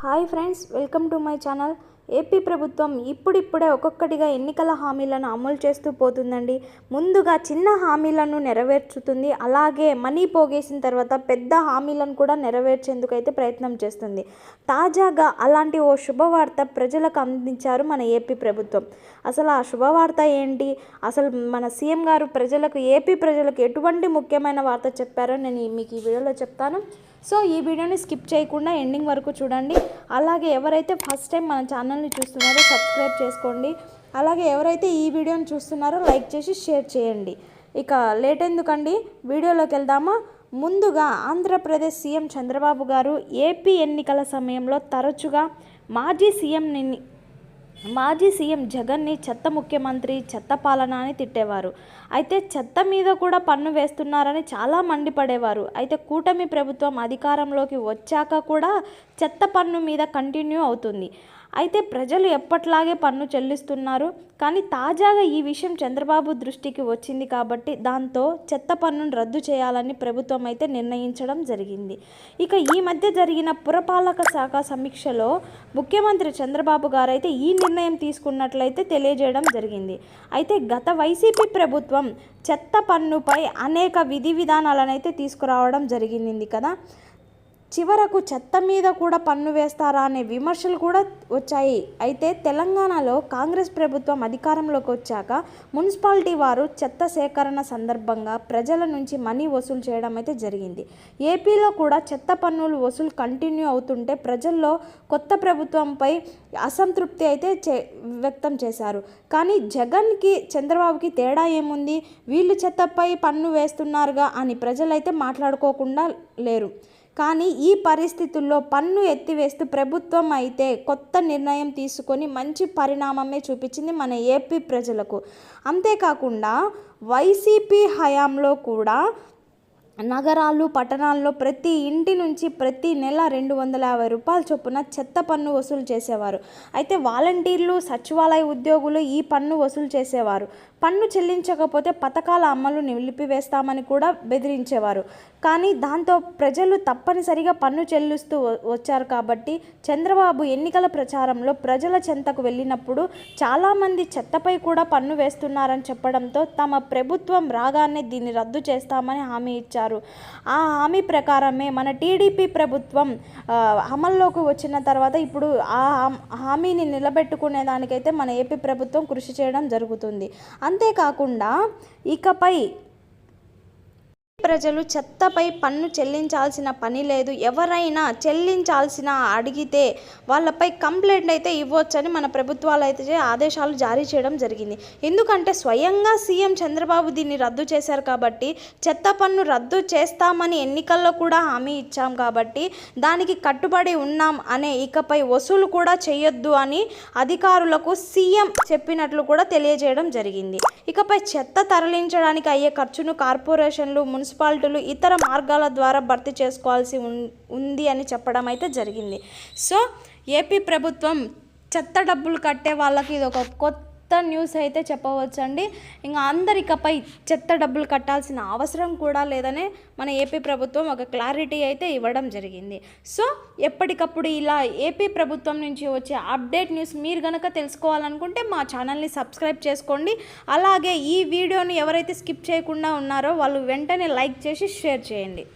Hi friends welcome to my channel. AP ప్రభుత్వం ఇప్పుడిప్పుడే ఒక్కొక్కటిగా ఎన్నికల హామీలను అమలు చేస్తూ పోతుందండి. ముందుగా చిన్న హామీలను నెరవేర్చుతుంది. అలాగే మనీ పోగేసిన తర్వాత పెద్ద హామీలను కూడా నెరవేర్చేందుకు అయితే ప్రయత్నం చేస్తుంది. తాజాగా అలాంటి ఓ శుభవార్త ప్రజలకు అందించారు మన ఏపీ ప్రభుత్వం. అసలు ఆ శుభవార్త ఏంటి? అసలు మన సీఎం గారు ప్రజలకు ఏపీ ప్రజలకు ఎటువంటి ముఖ్యమైన వార్త చెప్పారో నేను మీకు ఈ వీడియోలో చెప్తాను. సో ఈ వీడియోని స్కిప్ చేయకుండా ఎండింగ్ వరకు చూడండి. అలాగే ఎవరైతే ఫస్ట్ టైం మన ఛానల్ని చూస్తున్నారో సబ్స్క్రైబ్ చేసుకోండి. అలాగే ఎవరైతే ఈ వీడియోని చూస్తున్నారో లైక్ చేసి షేర్ చేయండి. ఇక లేట్ ఎందుకండి? వీడియోలోకి వెళ్దామా? ముందుగా ఆంధ్రప్రదేశ్ సీఎం చంద్రబాబు గారు ఏపీ ఎన్నికల సమయంలో తరచుగా మాజీ సీఎం మాజీ సీఎం జగన్ని చెత్త ముఖ్యమంత్రి చెత్త పాలన అని తిట్టేవారు. అయితే చెత్త మీద కూడా పన్ను వేస్తున్నారని చాలా మండిపడేవారు. అయితే కూటమి ప్రభుత్వం అధికారంలోకి వచ్చాక కూడా చెత్త పన్ను మీద కంటిన్యూ అవుతుంది. అయితే ప్రజలు ఎప్పట్లాగే పన్ను చెల్లిస్తున్నారు. కానీ తాజాగా ఈ విషయం చంద్రబాబు దృష్టికి వచ్చింది కాబట్టి దాంతో చెత్త పన్నును రద్దు చేయాలని ప్రభుత్వం అయితే నిర్ణయించడం జరిగింది. ఇక ఈ మధ్య జరిగిన పురపాలక శాఖ సమీక్షలో ముఖ్యమంత్రి చంద్రబాబు గారు అయితే ఈ నిర్ణయం తీసుకున్నట్లయితే తెలియజేయడం జరిగింది. అయితే గత వైసీపీ ప్రభుత్వం చెత్త పన్నుపై అనేక విధి విధానాలను అయితే తీసుకురావడం జరిగింది కదా. చివరకు చెత్త మీద కూడా పన్ను వేస్తారా అనే విమర్శలు కూడా వచ్చాయి. అయితే తెలంగాణలో కాంగ్రెస్ ప్రభుత్వం అధికారంలోకి వచ్చాక మున్సిపాలిటీ వారు చెత్త సేకరణ సందర్భంగా ప్రజల నుంచి మనీ వసూలు చేయడం అయితే జరిగింది. ఏపీలో కూడా చెత్త పన్నులు వసూలు కంటిన్యూ అవుతుంటే ప్రజల్లో కొత్త ప్రభుత్వంపై అసంతృప్తి అయితే చే వ్యక్తం చేశారు. కానీ జగన్కి చంద్రబాబుకి తేడా ఏముంది? వీళ్ళు చెత్తపై పన్ను వేస్తున్నారుగా అని ప్రజలైతే మాట్లాడుకోకుండా లేరు. కానీ ఈ పరిస్థితుల్లో పన్ను ఎత్తివేస్తూ ప్రభుత్వం అయితే కొత్త నిర్ణయం తీసుకొని మంచి పరిణామమే చూపించింది మన ఏపీ ప్రజలకు. అంతేకాకుండా వైసీపీ హయాంలో కూడా నగరాలు పట్టణాల్లో ప్రతి ఇంటి నుంచి ప్రతి నెల రెండు వందల యాభై రూపాయల చొప్పున చెత్త పన్ను వసూలు చేసేవారు. అయితే వాలంటీర్లు సచివాలయ ఉద్యోగులు ఈ పన్ను వసూలు చేసేవారు. పన్ను చెల్లించకపోతే పథకాల అమలు నిలిపివేస్తామని కూడా బెదిరించేవారు. కానీ దాంతో ప్రజలు తప్పనిసరిగా పన్ను చెల్లిస్తూ వచ్చారు కాబట్టి చంద్రబాబు ఎన్నికల ప్రచారంలో ప్రజల చెంతకు వెళ్ళినప్పుడు చాలామంది చెత్తపై కూడా పన్ను వేస్తున్నారని చెప్పడంతో తమ ప్రభుత్వం రాగానే దీన్ని రద్దు చేస్తామని హామీ ఇచ్చారు. ఆ హామీ ప్రకారమే మన టీడీపీ ప్రభుత్వం అమల్లోకి వచ్చిన తర్వాత ఇప్పుడు ఆ హామీని నిలబెట్టుకునే దానికైతే మన ఏపీ ప్రభుత్వం కృషి చేయడం జరుగుతుంది. అంతేకాకుండా ఇకపై ప్రజలు చెత్తపై పన్ను చెల్లించాల్సిన పని లేదు. ఎవరైనా చెల్లించాల్సిన అడిగితే వాళ్ళపై కంప్లైంట్ అయితే ఇవ్వచ్చని మన ప్రభుత్వాలు అయితే ఆదేశాలు జారీ చేయడం జరిగింది. ఎందుకంటే స్వయంగా సీఎం చంద్రబాబు దీన్ని రద్దు చేశారు కాబట్టి చెత్త పన్ను రద్దు చేస్తామని ఎన్నికల్లో కూడా హామీ ఇచ్చాం కాబట్టి దానికి కట్టుబడి ఉన్నాం అనే ఇకపై వసూలు కూడా చేయొద్దు అని అధికారులకు సీఎం చెప్పినట్లు కూడా తెలియజేయడం జరిగింది. ఇకపై చెత్త తరలించడానికి అయ్యే ఖర్చును కార్పొరేషన్లు మున్సిపల్ మున్సిపాలిటీలు ఇతర మార్గాల ద్వారా భర్తీ చేసుకోవాల్సి ఉంది అని చెప్పడం అయితే జరిగింది. సో ఏపీ ప్రభుత్వం చెత్త డబ్బులు కట్టే వాళ్ళకి ఇది ఒక కొత్త కొత్త న్యూస్ అయితే చెప్పవచ్చండి. ఇంకా అందరికపై చెత్త డబ్బులు కట్టాల్సిన అవసరం కూడా లేదనే మన ఏపీ ప్రభుత్వం ఒక క్లారిటీ అయితే ఇవ్వడం జరిగింది. సో ఎప్పటికప్పుడు ఇలా ఏపీ ప్రభుత్వం నుంచి వచ్చే అప్డేట్ న్యూస్ మీరు కనుక తెలుసుకోవాలనుకుంటే మా ఛానల్ని సబ్స్క్రైబ్ చేసుకోండి. అలాగే ఈ వీడియోని ఎవరైతే స్కిప్ చేయకుండా ఉన్నారో వాళ్ళు వెంటనే లైక్ చేసి షేర్ చేయండి.